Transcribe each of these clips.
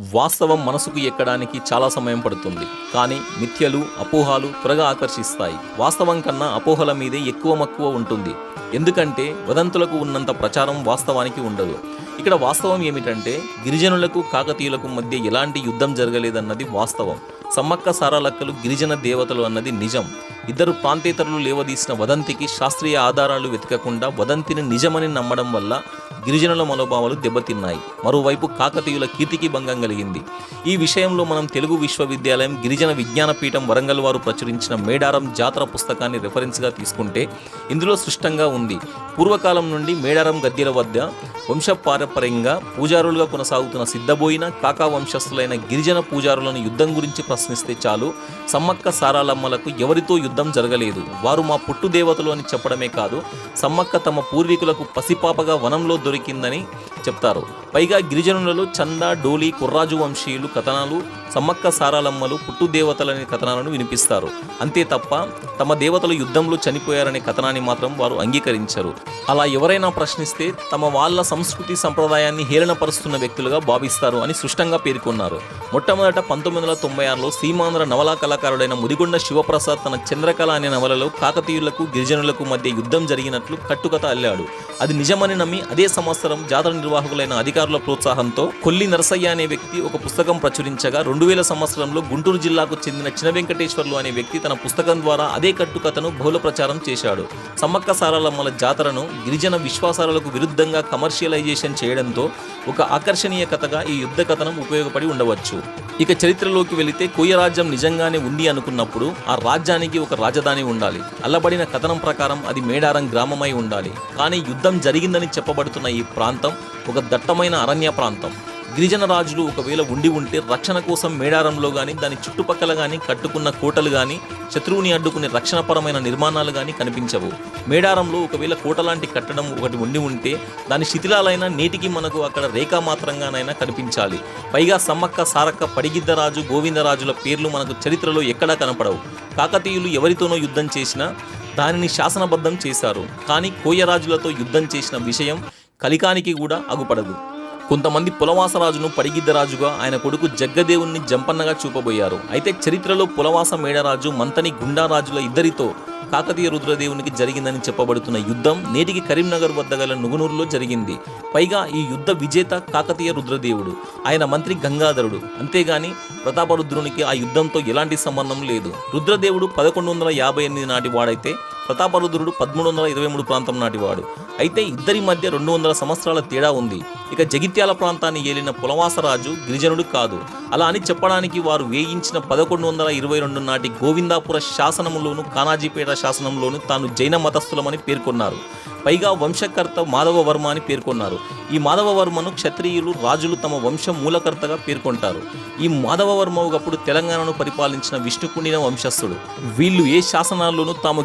వాస్తవం మనసుకు ఎక్కడానికి చాలా సమయం పడుతుంది. కానీ మిథ్యలు అపోహాలు త్వరగా ఆకర్షిస్తాయి. వాస్తవం కన్నా అపోహల మీదే ఎక్కువ మక్కువ ఉంటుంది. ఎందుకంటే వదంతులకు ఉన్నంత ప్రచారం వాస్తవానికి ఉండదు. ఇక్కడ వాస్తవం ఏమిటంటే గిరిజనులకు కాకతీయులకు మధ్య ఎలాంటి యుద్ధం జరగలేదన్నది వాస్తవం. సమ్మక్క సారాలక్కలు గిరిజన దేవతలు అన్నది నిజం. ఇద్దరు ప్రాంతేతరులు లేవదీసిన వదంతికి శాస్త్రీయ ఆధారాలు వెతకకుండా వదంతిని నిజమని నమ్మడం వల్ల గిరిజనుల మనోభావాలు దెబ్బతిన్నాయి. మరోవైపు కాకతీయుల కీర్తికి భంగం కలిగింది. ఈ విషయంలో మనం తెలుగు విశ్వవిద్యాలయం గిరిజన విజ్ఞాన పీఠం వరంగల్ వారు ప్రచురించిన మేడారం జాతర పుస్తకాన్ని రెఫరెన్స్గా తీసుకుంటే ఇందులో స్పష్టంగా ఉంది. పూర్వకాలం నుండి మేడారం గద్దెల వద్ద వంశపారపర్యంగా పూజారులుగా కొనసాగుతున్న సిద్ధబోయిన కాకా వంశస్థులైన గిరిజన పూజారులను యుద్ధం గురించి ప్రశ్నిస్తే చాలు. సమ్మక్క సారాలమ్మలకు ఎవరితో యుద్ధం జరగలేదు. వారు మా పుట్టు దేవతలు అని చెప్పడమే కాదు సమ్మక్క తమ పూర్వీకులకు పసిపాపగా వనంలో దొరికిందని చెప్తారు. పైగా గిరిజనులలో చంద డోలి కుర్రాజు వంశీయులు కథనాలు సమ్మక్క సారాలమ్మలు పుట్టు దేవతలనే కథనాలను వినిపిస్తారు. అంతే తప్ప తమ దేవతలు యుద్ధంలో చనిపోయారనే కథనాన్ని మాత్రం వారు అంగీకరించరు. అలా ఎవరైనా ప్రశ్నిస్తే తమ వాళ్ళ సంస్కృతి సంప్రదాయాన్ని హేళనపరుస్తున్న వ్యక్తులుగా భావిస్తారు అని స్పష్టంగా పేర్కొన్నారు. మొట్టమొదట పంతొమ్మిది వందల తొంభై ఆరులో సీమాంధ్ర నవలా కళాకారుడైన ముదిగొండ శివప్రసాద్ తన చంద్రకళ అనే నవలలో కాకతీయులకు గిరిజనులకు మధ్య యుద్ధం జరిగినట్లు కట్టుకథ అల్లాడు. అది నిజమని నమ్మి అదే సంవత్సరం జాతర నిర్వాహకులైన అధికారులు ప్రోత్సాహంతో కొల్లి నరసయ్య అనే వ్యక్తి ఒక పుస్తకం ప్రచురించగా రెండు వేల సంవత్సరంలో గుంటూరు జిల్లాకు చెందిన చిన వెంకటేశ్వర్లు అనే వ్యక్తి తన పుస్తకం ద్వారా అదే కట్టుకథను బహుళ ప్రచారం చేశాడు. సమ్మక్క సారలమ్మల జాతరను గిరిజన విశ్వాసాలకు విరుద్ధంగా కమర్షియలైజేషన్ చేయడంతో ఒక ఆకర్షణీయ కథగా ఈ యుద్ధ కథనం ఉపయోగపడి ఉండవచ్చు. ఇక చరిత్రలోకి వెళితే కోయ రాజ్యం నిజంగానే ఉంది అనుకున్నప్పుడు ఆ రాజ్యానికి ఒక రాజధాని ఉండాలి. అల్లబడిన కథనం ప్రకారం అది మేడారం గ్రామమై ఉండాలి. కానీ యుద్ధం జరిగిందని చెప్పబడుతున్న ఈ ప్రాంతం ఒక దట్టమైన అరణ్య ప్రాంతం. గిరిజన రాజులు ఒకవేళ ఉండి ఉంటే రక్షణ కోసం మేడారంలో కానీ దాని చుట్టుపక్కల కానీ కట్టుకున్న కోటలు కానీ శత్రువుని అడ్డుకునే రక్షణపరమైన నిర్మాణాలు కానీ కనిపించవు. మేడారంలో ఒకవేళ కోట లాంటి కట్టడం ఒకటి ఉండి ఉంటే దాని శిథిలాలైనా నేటికి మనకు అక్కడ రేఖామాత్రంగానైనా కనిపించాలి. పైగా సమ్మక్క సారక్క పడిగిద్దరాజు గోవిందరాజుల పేర్లు మనకు చరిత్రలో ఎక్కడా కనపడవు. కాకతీయులు ఎవరితోనో యుద్ధం చేసినా దానిని శాసనబద్ధం చేశారు. కానీ కోయరాజులతో యుద్ధం చేసిన విషయం కలికానికి కూడా అగుపడదు. కొంతమంది పులవాసరాజును పడిగిద్దరాజుగా ఆయన కొడుకు జగ్గదేవుణ్ణి జంపన్నగా చూపబోయారు. అయితే చరిత్రలో పులవాస మేడరాజు మంతని గుండారాజుల ఇద్దరితో కాకతీయ రుద్రదేవునికి జరిగిందని చెప్పబడుతున్న యుద్ధం నేటికి కరీంనగర్ వద్ద గల నుగునూరులో జరిగింది. పైగా ఈ యుద్ధ విజేత కాకతీయ రుద్రదేవుడు. ఆయన మంత్రి గంగాధరుడు. అంతేగాని ప్రతాపరుద్రునికి ఆ యుద్ధంతో ఎలాంటి సంబంధం లేదు. రుద్రదేవుడు పదకొండు వందల యాభై ఎనిమిది నాటి వాడైతే ప్రతాపరుద్రుడు పదమూడు వందల ఇరవై మూడు ప్రాంతం నాటివాడు. అయితే ఇద్దరి మధ్య రెండు వందల సంవత్సరాల తేడా ఉంది. ఇక జగిత్యాల ప్రాంతాన్ని ఏలిన పులవాసరాజు గిరిజనుడు కాదు. అలా అని చెప్పడానికి వారు వేయించిన పదకొండు వందల ఇరవై రెండు నాటి గోవిందాపుర శాసనంలోను కానాజీపేట శాసనంలోను తాను జైన మతస్థులమని పేర్కొన్నారు. పైగా వంశకర్త మాధవవర్మ అని పేర్కొన్నారు. ఈ మాధవవర్మను క్షత్రియులు రాజులు తమ వంశం మూలకర్తగా పేర్కొంటారు. ఈ మాధవవర్మ ఒకప్పుడు తెలంగాణను పరిపాలించిన విష్ణుకుండిన వంశస్థుడు. వీళ్ళు ఏ శాసనాల్లోనూ తాము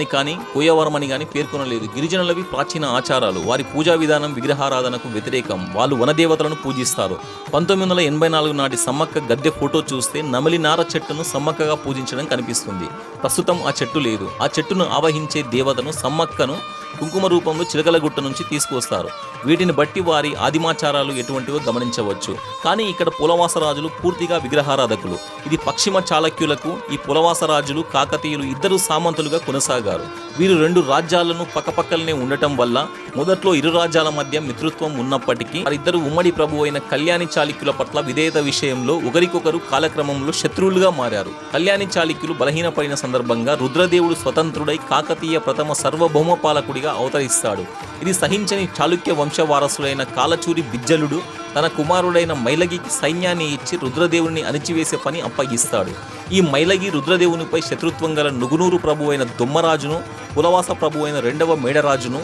అని కానీ కోయవరమని కానీ పేర్కొనలేదు. గిరిజనులవి ప్రాచీన ఆచారాలు. వారి పూజా విధానం విగ్రహారాధనకు వ్యతిరేకం. వాళ్ళు వనదేవతలను పూజిస్తారు. పంతొమ్మిది వందల ఎనభై నాలుగు నాటి సమ్మక్క గద్దె ఫోటో చూస్తే నమలి నార చెట్టును సమ్మక్కగా పూజించడం కనిపిస్తుంది. ప్రస్తుతం ఆ చెట్టు లేదు. ఆ చెట్టును ఆవహించే దేవతను సమ్మక్కను కుంకుమ రూపంలో చిలకల గుట్ట నుంచి తీసుకొస్తారు వీటిని బట్టి వారి ఆదిమాచారాలు ఎటువంటివో గమనించవచ్చు. కానీ ఇక్కడ పులవాస రాజులు పూర్తిగా విగ్రహారాధకులు. ఇది పశ్చిమ చాళక్యులకు ఈ పులవాస రాజులు కాకతీయులు ఇద్దరు సామంతులుగా కొనసాగారు. వీరు రెండు రాజ్యాలను పక్కపక్కలనే ఉండటం వల్ల మొదట్లో ఇరు రాజ్యాల మధ్య మిత్రత్వం ఉన్నప్పటికీ వారిద్దరు ఉమ్మడి ప్రభు అయిన కళ్యాణి చాళుక్యుల పట్ల విధేయత విషయంలో ఒకరికొకరు కాలక్రమంలో శత్రువులుగా మారారు. కళ్యాణి చాళుక్యులు బలహీనపడిన సందర్భంగా రుద్రదేవుడు స్వతంత్రుడై కాకతీయ ప్రథమ సార్వభౌమ పాలకుడిగా అవతరిస్తాడు. ఇది సహించని చాళుక్య వంశ వంశవారసుడైన కాలచూరి బిజ్జలుడు తన కుమారుడైన మైలగికి సైన్యాన్ని ఇచ్చి రుద్రదేవుని అణిచివేసే పని అప్పగిస్తాడు. ఈ మైలగి రుద్రదేవునిపై శత్రుత్వం గల నుగునూరు ప్రభు అయిన దొమ్మరాజును పులవాస ప్రభు అయిన రెండవ మేడరాజును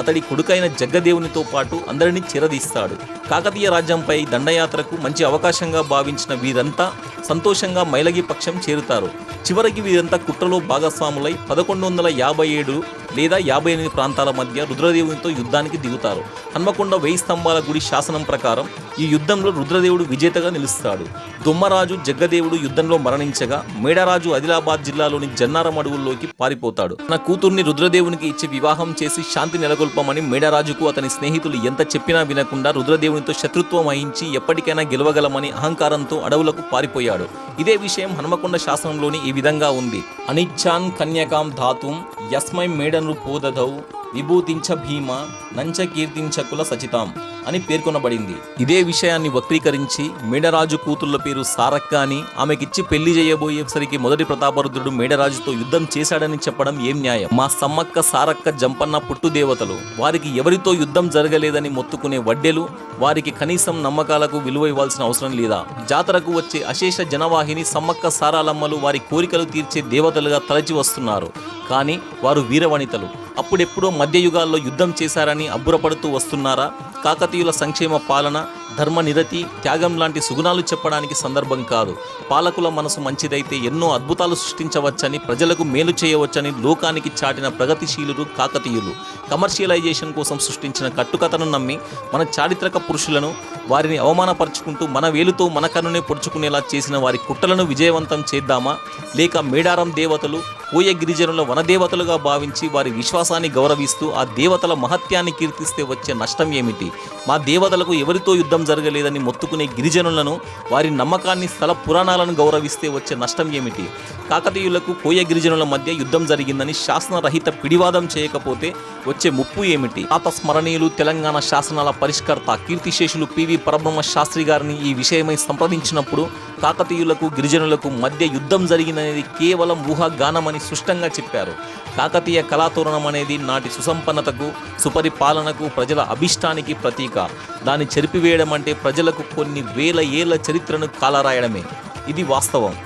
అతడి కొడుకైన జగ్గదేవునితో పాటు అందరినీ చిరదీస్తాడు. కాకతీయ రాజ్యంపై దండయాత్రకు మంచి అవకాశంగా భావించిన వీరంతా సంతోషంగా మైలగి పక్షం చేరుతారు. చివరికి వీరంతా కుట్రలో భాగస్వాములై పదకొండు వందల యాభై ఏడు లేదా యాభై ఎనిమిది ప్రాంతాల మధ్య రుద్రదేవునితో యుద్ధానికి దిగుతారు. హన్మకొండ వెయ్యి స్తంభాల గుడి శాసనం ప్రకారం ఈ యుద్ధంలో రుద్రదేవుడు విజేతగా నిలుస్తాడు. దుమ్మరాజు జగ్గదేవుడు యుద్ధంలో మరణించగా మేడరాజు ఆదిలాబాద్ జిల్లాలోని జన్నారం అడవుల్లోకి పారిపోతాడు. తన కూతుర్ని రుద్రదేవునికి ఇచ్చి వివాహం చేసి శాంతి నెలకొల్పమని మేడరాజుకు అతని స్నేహితులు ఎంత చెప్పినా వినకుండా రుద్రదేవునితో శత్రుత్వం వహించి ఎప్పటికైనా గెలవగలమని అహంకారంతో అడవులకు పారిపోయాడు. ఇదే విషయం హనుమకొండ శాసనంలోని ఈ విధంగా ఉంది. అనిచ్చాన్ కన్యకాం ధాతుం యస్మై మేడను పోదధౌ విభూతించ భీమ నంచ కీర్తించకుల సచితాం అని పేర్కొనబడింది. ఇదే విషయాన్ని వక్రీకరించి మేడరాజు కూతుళ్ళ పేరు సారక్క అని ఆమెకిచ్చి పెళ్ళి చేయబోయేసరికి మొదటి ప్రతాపరుద్రుడు మేడరాజుతో యుద్ధం చేశాడని చెప్పడం ఏం న్యాయం? మా సమ్మక్క సారక్క జంపన్న పుట్టు దేవతలు వారికి ఎవరితో యుద్ధం జరగలేదని మొత్తుకునే వడ్డెలు వారికి కనీసం నమ్మకాలకు విలువ ఇవ్వాల్సిన అవసరం లేదా? జాతరకు వచ్చే అశేష జనవాహిని సమ్మక్క సారాలమ్మలు వారి కోరికలు తీర్చే దేవతలుగా తలచి వస్తున్నారు. కానీ వారు వీరవనితలు. అప్పుడెప్పుడో మధ్యయుగాల్లో యుద్ధం చేశారని అబ్బురపడుతూ వస్తున్నారా? కాకతీయుల సంక్షేమ పాలన ధర్మ నిరతి త్యాగం లాంటి సుగుణాలు చెప్పడానికి సందర్భం కాదు. పాలకుల మనసు మంచిదైతే ఎన్నో అద్భుతాలు సృష్టించవచ్చని ప్రజలకు మేలు చేయవచ్చని లోకానికి చాటిన ప్రగతిశీలురు కాకతీయులు. కమర్షియలైజేషన్ కోసం సృష్టించిన కట్టుకథను నమ్మి మన చారిత్రక పురుషులను వారిని అవమానపరుచుకుంటూ మన వేలుతో మన కన్నునే పొడుచుకునేలా చేసిన వారి కుట్రలను విజయవంతం చేద్దామా? లేక మేడారం దేవతలు కోయ గిరిజనుల వనదేవతలుగా భావించి వారి విశ్వాసాన్ని గౌరవిస్తూ ఆ దేవతల మహత్యాన్ని కీర్తిస్తే వచ్చే నష్టం ఏమిటి? మా దేవతలకు ఎవరితో యుద్ధం జరగలేదని మొత్తుకునే గిరిజనులను వారి నమ్మకాన్ని స్థల పురాణాలను గౌరవిస్తే వచ్చే నష్టం ఏమిటి? కాకతీయులకు కోయ గిరిజనుల మధ్య యుద్ధం జరిగిందని శాసనరహిత పిడివాదం చేయకపోతే వచ్చే ముప్పు ఏమిటి? పాత స్మరణీయులు తెలంగాణ శాసనాల పరిష్కర్త కీర్తిశేషులు పివి పరబ్రహ్మ శాస్త్రి గారిని ఈ విషయమై సంప్రదించినప్పుడు కాకతీయులకు గిరిజనులకు మధ్య యుద్ధం జరిగిందనేది కేవలం ఊహాగానమని స్పష్టంగా చెప్పారు. కాకతీయ కళాతోరణం అనేది నాటి సుసంపన్నతకు సుపరిపాలనకు ప్రజల అభిష్టానికి ప్రతీక. దాన్ని చెరిపివేయడం అంటే ప్రజలకు కొన్ని వేల ఏళ్ళ చరిత్రను కాలరాయడమే. ఇది వాస్తవం.